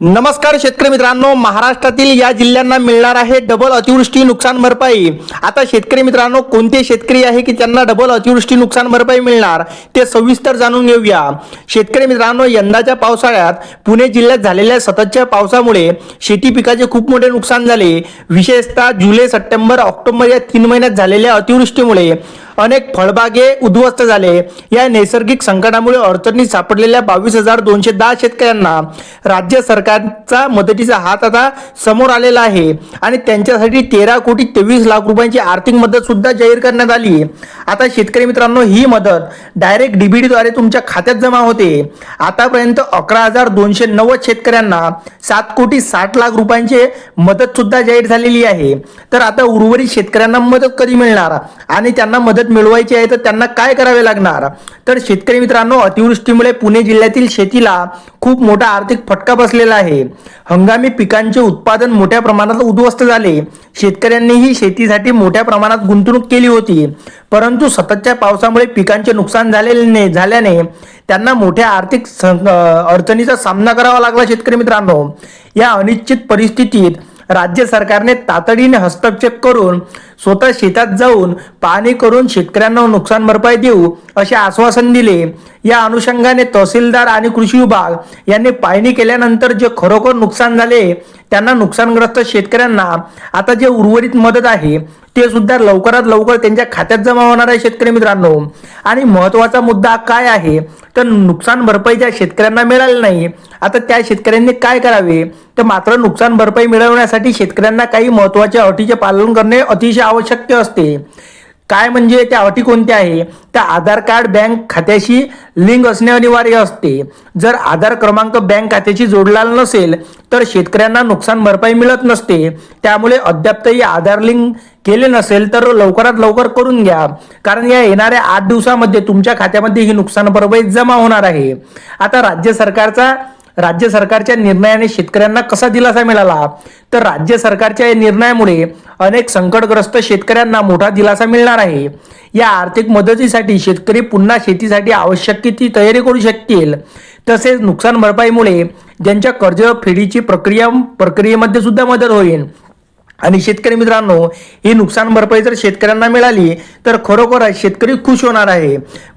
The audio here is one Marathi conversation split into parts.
नमस्कार शेतकरी मित्रांनो महाराष्ट्रातील या जिल्ह्यांना मिळणार आहे डबल अतिवृष्टी नुकसान भरपाई. आता शेतकरी मित्रांनो कोणते शेतकरी आहे की त्यांना डबल अतिवृष्टी नुकसान भरपाई मिळणार ते सविस्तर जाणून घेऊया. शेतकरी मित्रांनो यंदाच्या पावसाळ्यात पुणे जिल्ह्यात झालेल्या सततच्या पावसामुळे शेती पिकाचे खूप मोठे नुकसान झाले. विशेषतः जुलै सप्टेंबर ऑक्टोबर या तीन महिन्यात झालेल्या अतिवृष्टीमुळे अनेक फळबागे उद्ध्वस्त झाले. या नैसर्गिक संकटामुळे अडचणीत सापडलेल्या बावीस हजार दोनशे दहा शेतकऱ्यांना राज्य सरकारचा मदतीचा हात आता समोर आलेला आहे. आणि त्यांच्यासाठी तेरा कोटी तेवीस लाख रुपयांची आर्थिक मदत सुद्धा जाहीर करण्यात आली. आता शेतकरी मित्रांनो ही मदत डायरेक्ट डीबीडीद्वारे तुमच्या खात्यात जमा होते. आतापर्यंत अकरा हजार दोनशे नव्वद शेतकऱ्यांना सात कोटी साठ लाख रुपयांची मदत सुद्धा जाहीर झालेली आहे. तर आता उर्वरित शेतकऱ्यांना मदत कधी मिळणार? आणि त्यांना मदत मिळवायची आहे तर त्यांना काय करावे लागणार? तर शेतकरी मित्रांनो अतिवृष्टीमुळे पुणे जिल्ह्यातील शेतीला खूप मोठा आर्थिक फटका बसलेला आहे. हंगामी पिकांचे उत्पादन मोठ्या प्रमाणात उद्ध्वस्त झाले. शेतकऱ्यांनीही शेतीसाठी मोठ्या प्रमाणात गुंतवणूक केली होती. परंतु सततच्या पावसामुळे पिकांचे नुकसान झालेले झाल्याने त्यांना मोठ्या आर्थिक सं- अडचणीचा सामना करावा लागला शेतकरी मित्रांनो. या अनिश्चित परिस्थितीत राज्य सरकारने तातडीने हस्तक्षेप करून स्वतः शेतात जाऊन पाहणी करून शेतकऱ्यांना नुकसान भरपाई देऊ असे आश्वासन दिले. या अनुषंगाने तहसीलदार आणि कृषी विभाग यांनी पाहणी केल्यानंतर जे खरोखर नुकसान झाले त्यांना नुकसानग्रस्त शेतकऱ्यांना आता जे उर्वरित मदत आहे ते सुद्धा लवकरात लवकर त्यांच्या खात्यात जमा होणार आहे शेतकरी मित्रांनो. आणि महत्त्वाचा मुद्दा काय आहे? तर नुकसान भरपाई ज्या शेतकऱ्यांना मिळाली नाही आता त्या शेतकऱ्यांनी काय करावे? तर मात्र नुकसान भरपाई मिळवण्यासाठी शेतकऱ्यांना काही महत्त्वाच्या अटीचे पालन करणे अतिशय आवश्यक असते. काय म्हणजे त्या अटी कोणत्या आहे? त्या आधार कार्ड बँक खात्याशी लिंक असणे अनिवार्य असते. जर आधार क्रमांक बँक खात्याशी जोडला नसेल तर शेतकऱ्यांना नुकसान भरपाई मिळत नसते. त्यामुळे अद्यापही आधार लिंक केले नसेल तर लवकरात लवकर करून घ्या. कारण या येणाऱ्या आठ दिवसामध्ये तुमच्या खात्यामध्ये ही नुकसान भरपाई जमा होणार आहे. आता राज्य सरकारचा राज्य सरकारच्या निर्णयाने शेतकऱ्यांना कसा दिलासा मिळाला? तर राज्य सरकारच्या या निर्णयामुळे अनेक संकटग्रस्त शेतकऱ्यांना मोठा दिलासा मिळणार आहे. या आर्थिक मदतीसाठी शेतकरी पुन्हा शेतीसाठी आवश्यक ती तयारी करू शकतील? तसेच नुकसान भरपाईमुळे ज्यांच्या कर्ज फेडीची प्रक्रिया प्रक्रियेमध्ये सुद्धा मदत होईल. आणि शेतकरी मित्रांनो ही नुकसान भरपाई जर शेतकऱ्यांना मिळाली तर खरोखर शेतकरी खुश होणार आहे.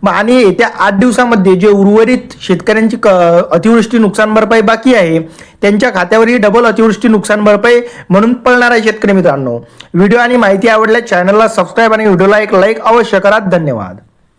आणि येत्या आठ दिवसामध्ये जे उर्वरित शेतकऱ्यांची क अतिवृष्टी नुकसान भरपाई बाकी आहे त्यांच्या खात्यावर ही डबल अतिवृष्टी नुकसान भरपाई म्हणून पडणार आहे शेतकरी मित्रांनो. व्हिडिओ आणि माहिती आवडल्यास चॅनलला सबस्क्राईब आणि व्हिडिओला एक लाईक अवश्य करा. धन्यवाद.